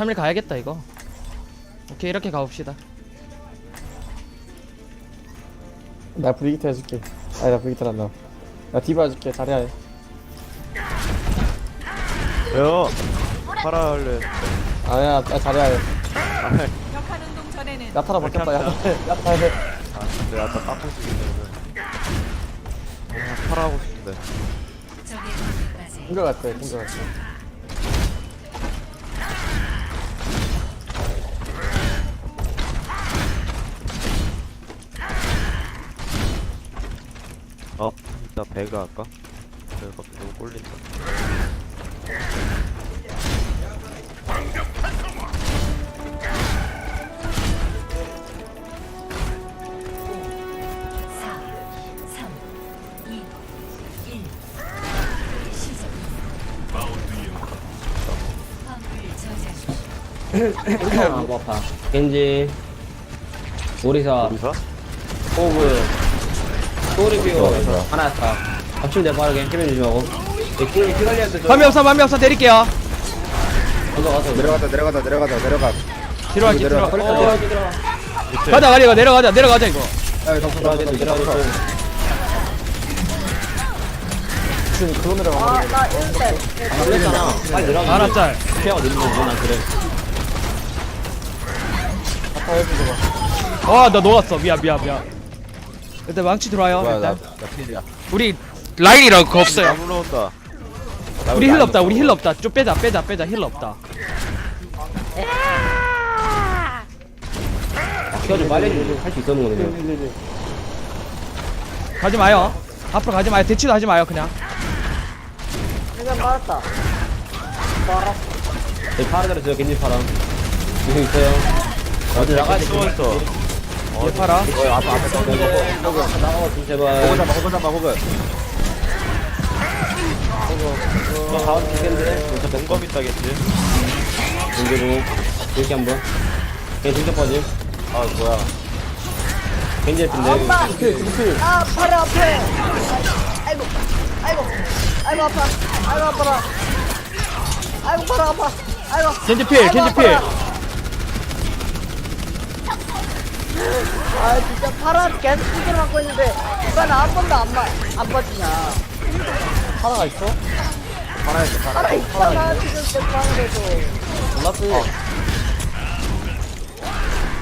삼일 가야겠다 이거 오케이 이렇게 가봅시다 나 브리기트 해줄게. 아니 나 브리기트 한다. 나 디바 해줄게. 잘해야 해. 왜요? 팔아 할래. 아니야 나 잘해야 해. 격한 운동 전에는 야타라 바뀌었다. 야타 야타 해. 아, 근데 아까 깎고 싶은데. 아, 팔아 하고 싶은데. 적의 공격까지 공격 같아. 공격 같아. 어? 이따 배가 할까? 배가 너무 꼴린다. 저지하십시오. 아, 뭐 아파. 겐지, 오리사, 어디서? 호브, 소리비오, 하나였다. 맞추면 돼, 빠르게. 힘을 주지 말고. 피, 피 관리한테 좀. 반면 없어 반면 없어 내릴게요 먼저 가서 내려가자 내려가자 내려가자 내려가 뒤로 갈게 뒤로 내려가, 어, 들어가, 들어가. 가자 가자 이거 내려가자 내려가자 이거 야 덮어 들어가, 좀 들어가, 좀. 지금 그로 내려가. 안 걸렸잖아. 빨리 들어가. 하나 짤 피하고 늦는 거난 그래. 와나 녹았어 미안 미안 미안 일단 망치 들어와요 뭐야 일단. 나나 필이야. 우리 라인이라고 그거 없어요. 나 물러온다. 우리 힐 없다 우리 힐 없다. 좀 빼자 빼자 빼자. 힐 없다. 피하 좀 빨리 해주고 할수 있었는 거네. 그냥. 가지 마요. 앞으로 가지 마요. 대치도 하지 마요 그냥. 여기 파라 들었어요, 겐지 파라. 이거 있어요. 어디 나가야 돼, 숨어 있어. 얘 팔아. 어 앞에 앞에 떠 나가봐, 좀 제발. 호그 잡아 호그 잡아 호그. 너 가운데 죽겠는데? 공검 있다겠지? 공개로 이렇게 한번. 그냥 등짝 빠짐 아, 뭐야. 겐지 예쁜데. 아, 팔 앞에. 아이고, 아이고, 아이고 아파, 아이고 아파라. 아이고 팔 아파, 아이고. 겐지 필 아이고, 겐지 필 아 진짜 팔앞 계속 두개 맞고 있는데 이건 한 번도 안 맞, 안 맞지냐. 하나가 있어? 하나 있어 하나 팔아 있잖아 지금 대판에도. 몰랐어.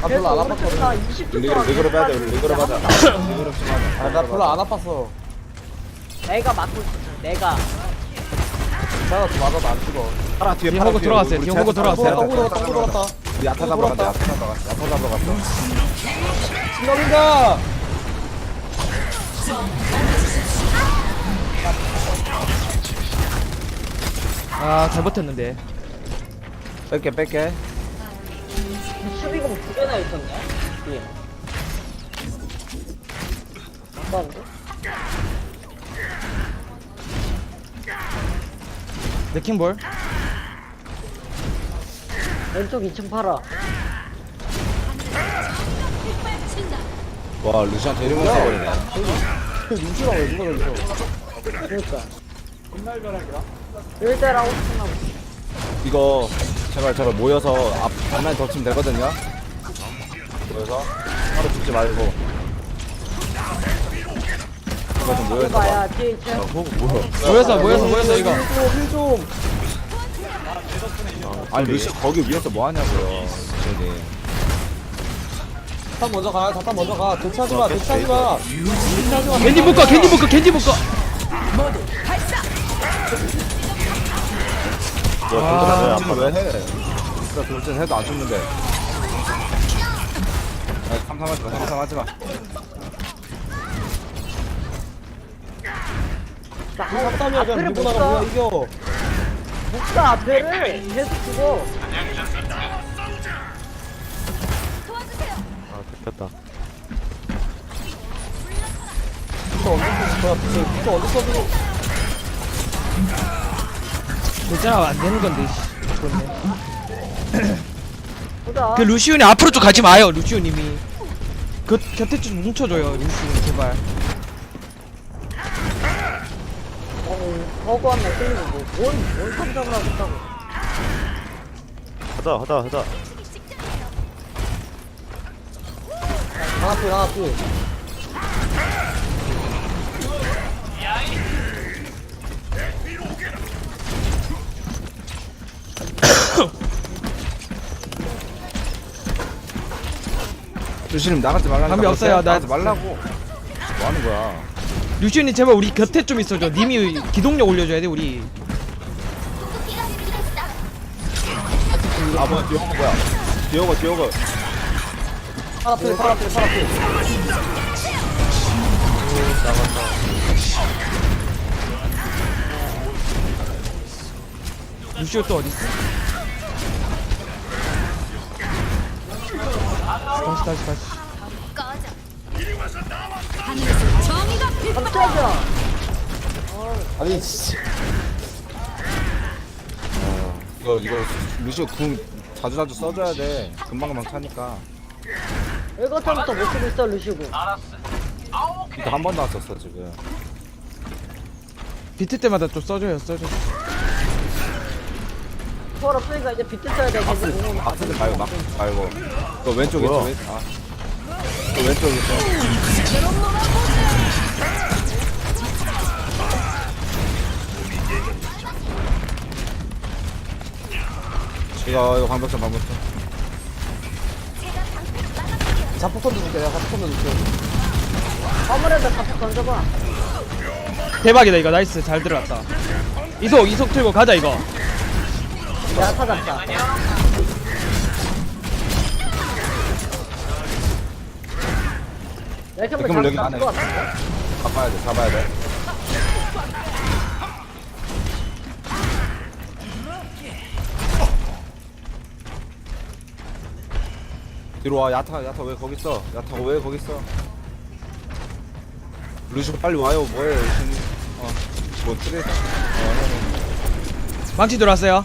아 별로 안 아팠거든. 오른쪽 20초 리그로 리그로 빼야 돼 우리 리그로 빼자 리그로 좀 하자 아나 별로 안 아팠어. 내가 맞고 있었어. 내가. 내가 좀 맞아도 안 죽어. 하나 뒤에 뒤에 팔아, 호그 뒤에. 들어갔어요. 우리 뒤에 쟤한테 호그 들어갔어요. 팔아, 똥 돌았다. 똥 돌았다. 우리 야타 잡으러 갔다 야타 잡으러 갔다 야타 잡으러 갔어 신놈인가? 아 잘 버텼는데 뺄게 뺄게 수비공 두 개나 있었네. 예. 맞는데? 레킹볼 왼쪽 2층 팔아. 와 루시안 데리고 써버리네 그 눈치가 왜 누가 여기서? 그러니까. 1대랑 5층 하고. 이거 제발 제발 모여서 앞 앞라인 더 치면 되거든요 모여서 바로 죽지 말고 이거 좀 모여서 봐 봐야 뒤에 2층. 호그 뭐야? 모여서 모여서 모여서 이거 힐좀 아니 루시 거기 위에서 뭐 하냐고요 루시안이 자탄 먼저 가. 자탄 먼저 가. 대치하지 마. 대치하지 마. 대치하지 마. 겐지 묶어 겐지 묶어 겐지 묶어 뭐 아, 돌진 왜 해? 진짜 돌진 해도 안 죽는데 아, 삼삼하지 마 삼삼하지 마 잡다면 그냥 밀고 못 나가. 가. 뭐야 이겨. 목사 앞에를 계속 주고 아 들켰다 괜찮아 안 되는 건데 씨. 좋네. 보자. 그 루시온이 앞으로 좀 가지 마요 루시온님이. 그 곁에 좀 뭉쳐줘요 루시온 제발 어, 버거한 날 끌리고 뭐 뭔뭔 삼성을 하고 있다고. 하자 하자 하자 하나 필 하나 필 주시님 나가지 말라니까. 담배 없어요, 나- 나가지 말라고. 뭐 하는 거야 루시온님 제발 우리 곁에 좀 있어줘. 님이 기동력 올려줘야 돼 우리. 아 뭐야 디오고 뭐야. 디오고 디오고. 하나 필 하나 필 하나 필. 루시온 또 어딨어? 다시 다시 다시 깜짝이야 아니 진짜. 이거 이거 루시오 궁 자주 자주 써줘야 돼. 금방 금방 차니까. 이거 때부터 못 쓰고 있어 루시고 이거 한 번도 안 썼어 지금. 비트 때마다 좀 써줘요 써줘 서울 없으니까 이제 비트 써야 돼 계속 공원 박스 말고 막 말고. 또 왼쪽 있어 왼, 아. 또 왼쪽 있어 이거 이거 방벽선 방벽선. 자폭선도 줄게 내가 자폭선도 줄게 아무래도 자꾸 던져봐. 대박이다 이거. 나이스. 잘 들어갔다. 이속 이속 틀고 가자 이거. 야 찾았다 하면 여기 안에. 것 같은데? 잡아야 돼 잡아야 돼. 뒤로 와 야타 야타 왜 거기 있어? 야타 왜 거기 있어? 루시오 빨리 와요 뭐해 지금 어 뭐 트레 어 망치 들어왔어요.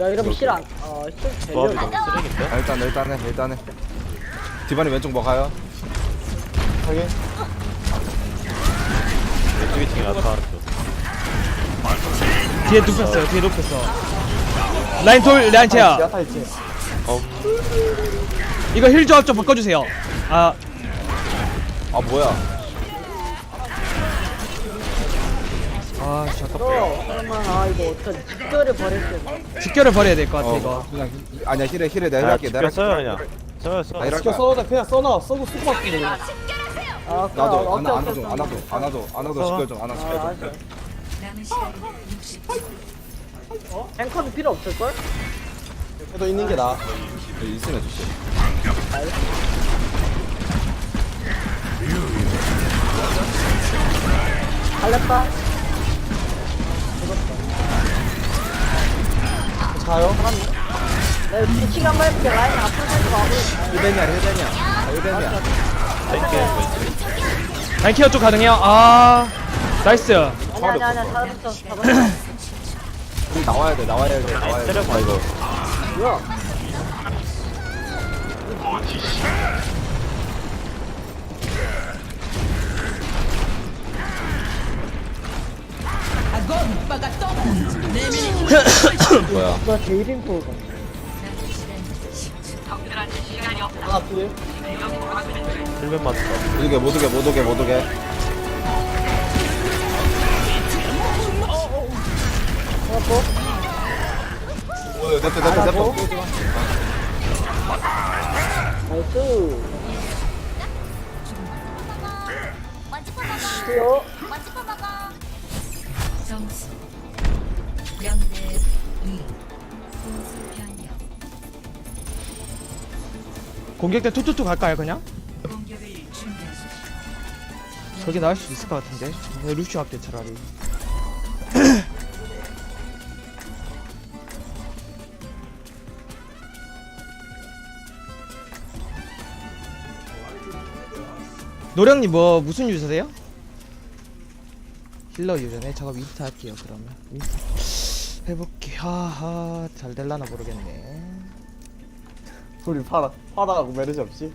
야 이러면 실안 어실 조합이 되려 너무 쓰레기인데? 아, 일단 일단 해 일단 해 디바니 왼쪽 뭐 가요 확인. 왼쪽에 층이 나타났어 뒤에 눕혔어요 뒤에 눕혔어. 라인 돌 라인 제야 야타 있지 이거 힐 조합 좀 바꿔주세요. 아. 아 뭐야? 아, 씨, 아깝다. 어. 그러면 아 이거 어떡하지 직결을 버릴 수 있어 직결을 버려야 될 것 같아, 어. 이거. 그냥 아니야 힐에 힐에 내가 아 할게 내가 죽였어요 할게. 그냥. 써요 써 아, 이럴 시켜 거야. 돼. 그냥 써놔. 써고 쓰고 받고 그냥 아 그럼 나도 어깨 안아줘 안아줘 안아줘 안아줘 시켜 좀 안아 아 시켜 좀 알았어 남은 시간 60초. 앵커는 필요 없을걸? 그래도 있는 게 나아 여기 있으면 주시 갈렸다. 자요? 내가 뒤치기 한번 해볼게. 라인 앞으로 살지 마고. 힐벤이야 힐벤이야. 아, 힐벤이야 라인 케어 쪽 가능해요. 아 나이스. 아니야 아니야 잡았어 다 나와야 돼 나와야 돼 나와야 돼. 아, 이거. 뭐야? 뭐야? 나 제이린 포가 아 그래? 1면 맞다. 못 오게 못 오게 못 오게 못 오게 오 됐다 됐다 됐다 나이스 쉬어 공격 때 툭툭툭 갈까요 그냥? 저게 나을 수도 있을 것 같은데? 그냥 루시오 할게 차라리. 노령님 뭐 무슨 유저세요? 힐러 유저네? 작업 인스타 할게요 그러면. 인스타 해볼게. 하하 잘 될라나 모르겠네. 소리 파라 파라하고 메르시 없이?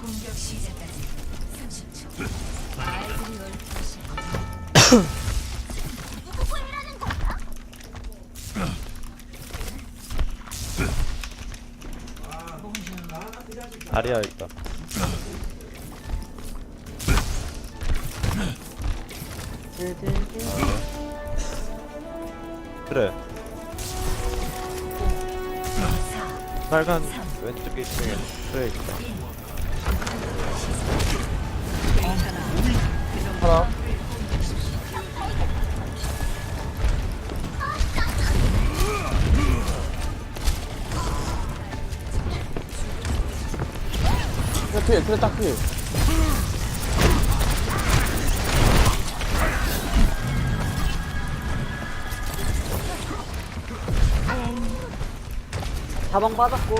공격 시작까지 30초. 다리야 있다. 그래. 빨간 왼쪽에 있으면 그래 있다. 파라 트레 필 트레 딱필 자방 받았고.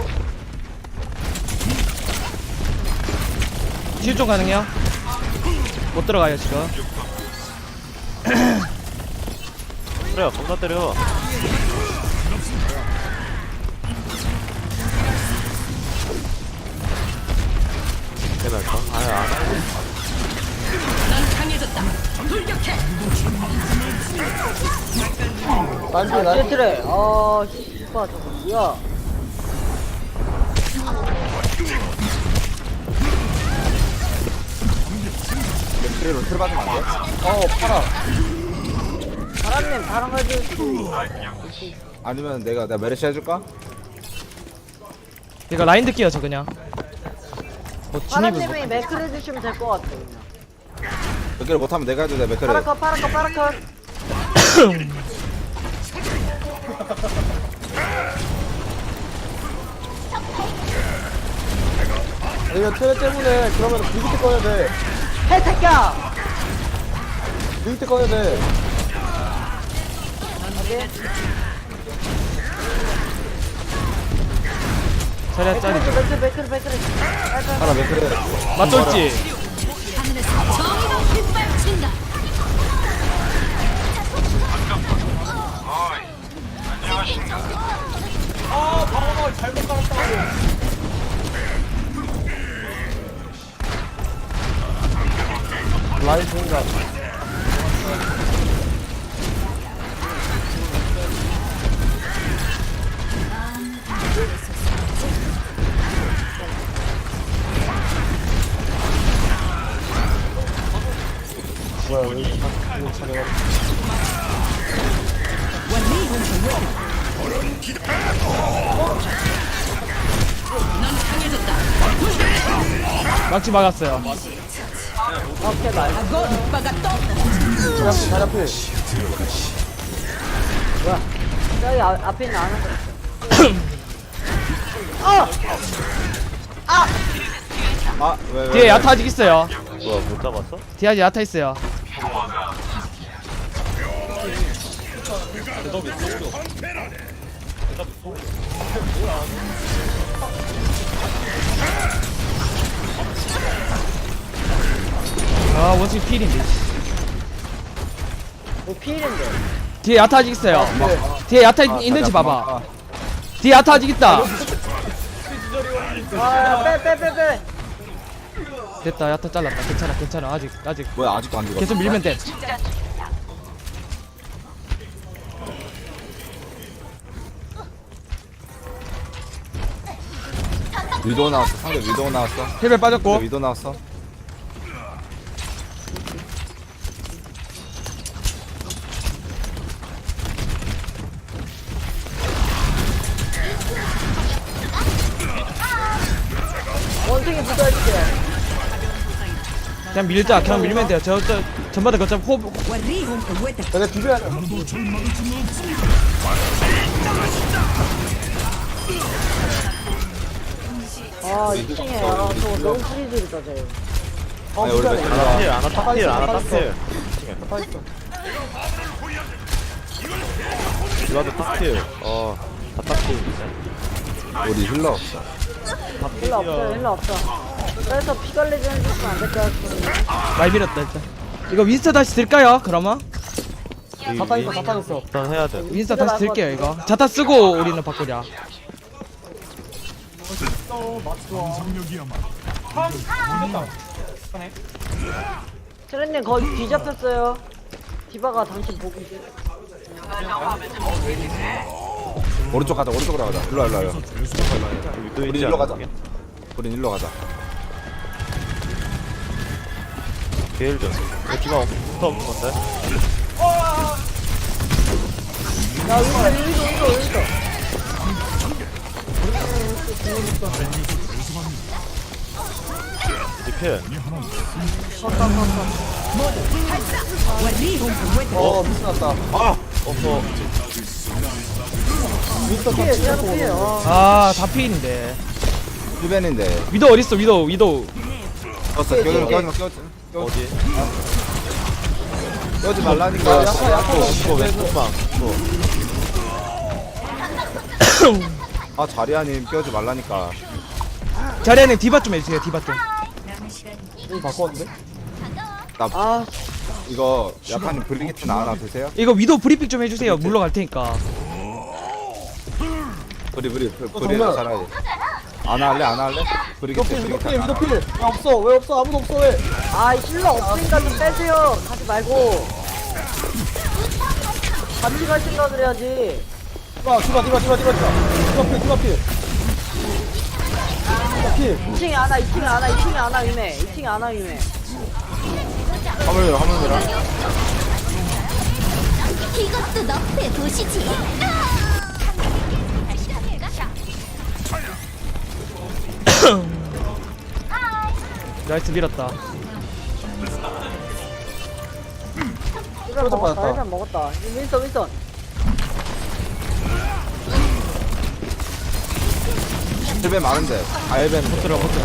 실종 가능해요? 못 들어가요 지금. 그래 겁나 때려. 깨달까? 아니 안 해. 딴지 난 세트래. 아, 씨발, 저거 뭐야. 맥크리로 틀 받으면 안 돼? 어 파라 바람님, 바람 가지고. 아니면 내가 내가 메르시 해줄까? 이거 라인 듣기요 저 그냥. 뭐. 바람님이 매크를 해주시면 될 것 같아, 그냥. 맥크리 못하면 내가 해도 돼 맥크리 파라컷, 파라컷, 파라컷. 이거 트레 때문에 그러면 브리기트 꺼야 돼 해, 새끼야! 브리기트 꺼야 돼 자리야 짜리. 매크를, 매크를, 매크를. 하나 맥크리 맞돌지. 라인 생각 뭐야 왜 이렇게 다 차려 막지 막았어요. 오케이, 나이스. 자리 앞에 뭐야. 저기 아, 앞에 있는 안 하고 아왜 왜, 뒤에 왜? 야타 아직 있어요. 뭐야 못 잡았어? 뒤에 아직 야타 있어요. 아 원숭이 필인데. 씨. 뭐 피일인데. 뒤에 야타 아직 있어요. 뒤에 야타 있- 있는지 봐봐. 뒤에 야타 아직 있다. 아, 빼, 빼, 빼, 빼. 됐다 야타 잘랐다. 괜찮아 괜찮아 아직 아직 뭐야 아직도 안 죽었어 계속 밀면 돼. 위도 나왔어 상대 위도 나왔어 힐벨 빠졌고. 위도 나왔어 그냥 밀자. 그냥 밀면 돼요. 저, 저 전반에 거점 호흡. 내가 비벼야 돼. 아 2층에 아 저거 너무 프리즈리다 쟤어 아니, 우리 비벼야 왜돼 달라? 필 아나 탑필 아나 탑필. 다 있어. 이거도 탑필. 어다 탑필. 우리 힐러 없어 힐러 없어 힐러 없어 그래서 피 관리 좀 해주시면 안 될까요? 많이 밀었다 일단. 이거 윈스터 다시 들까요 그러면? 자타 있어 자타 있어. 일단 해야 돼. 윈스터 다시 들게요 이거. 자타 쓰고 우리는 바꾸자. 트렌님 거의 뒤잡혔어요. 디바가 당신 보고 있어 오른쪽 가자 오른쪽으로 가자. 일로 와 일로 와 일로 와. 또 우리 있지 일로 가자. 우린 일로 가자. 게일 좀 여기가 없어 없는 건데? 야 여기서 여기서 여기서 여기서 이필. 어 미스 났다. 아! 없어 미스터 피해 터치 피해 피해 아 아다 피인데 힐벤인데 위도 어딨어 위도 위도 꼈어 껴지 마 껴지 마 껴지 어디 껴지 말라니까 약간 약간 이거 왼쪽방 이거 아 자리아님 껴지 말라니까 자리에는 디바 좀 해주세요 디바 좀 남은 시간 이 바꿨는데? 아, 이거 야파님 브리기트는 하나 드세요? 이거 위도 브리핑 좀 해주세요 물러갈 테니까 브리 브리 브리 어, 브리 정말. 잘하지 안 할래 안 할래? 브리기트 위도필 안 할래? 위도필 야 없어 왜 없어 아무도 없어 왜 아, 이 힐러 없으니까 좀 빼세요. 가지 말고. 같이 갈 생각을 해야지. 디바 디바 디바 디바 디바 디바필 디바필 디바필 2층에 하나, 2층에 하나, 2층에 하나 위메. 2층에 하나 위메. 화물 밀어 화물 밀어 이것도 너의 도시지. 나이스 밀었다. 일단 또 먹었다. 일단 먹었다. 이 윈선, 윈선. 힐벤 많은데. 아 힐벤. 들어 버텨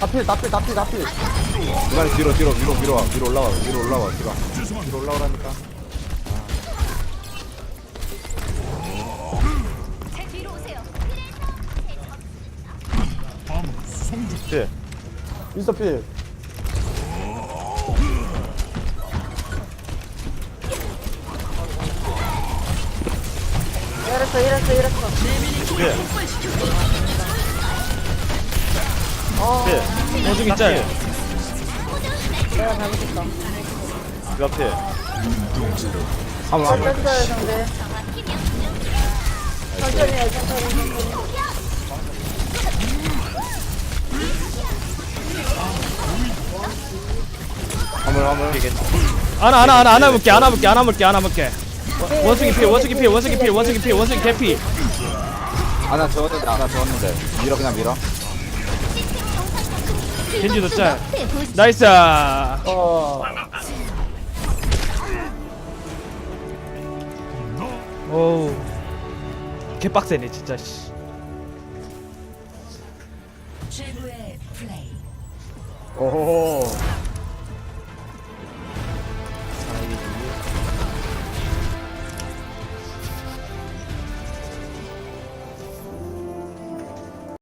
다필 다필 다필 다필. 이번에 뒤로 뒤로 위로 위로 와. 위로 올라와 위로 올라와 뒤로 위로 올라오라니까 필 미스터 필 이랬어, 이랬어, 이랬어. 필필 원숭이 짤 내가 잘못했다. 이거 필 화물 잘 뺐어요, 상대. 천천히 해, 천천히, 천천히. 화물 화물. 아나 아나 아나 아나 볼게 아나 볼게 아나 볼게 아나 볼게. 원- 원숭이 필 원숭이 필 원숭이 필 원숭이 필 원숭이 개피 하나 저었는데 하나 저었는데. 밀어 그냥 밀어. 겐지 도 짤. 너의 도시. 나이스. 어. 오우. 개빡세네 진짜 씨. 오호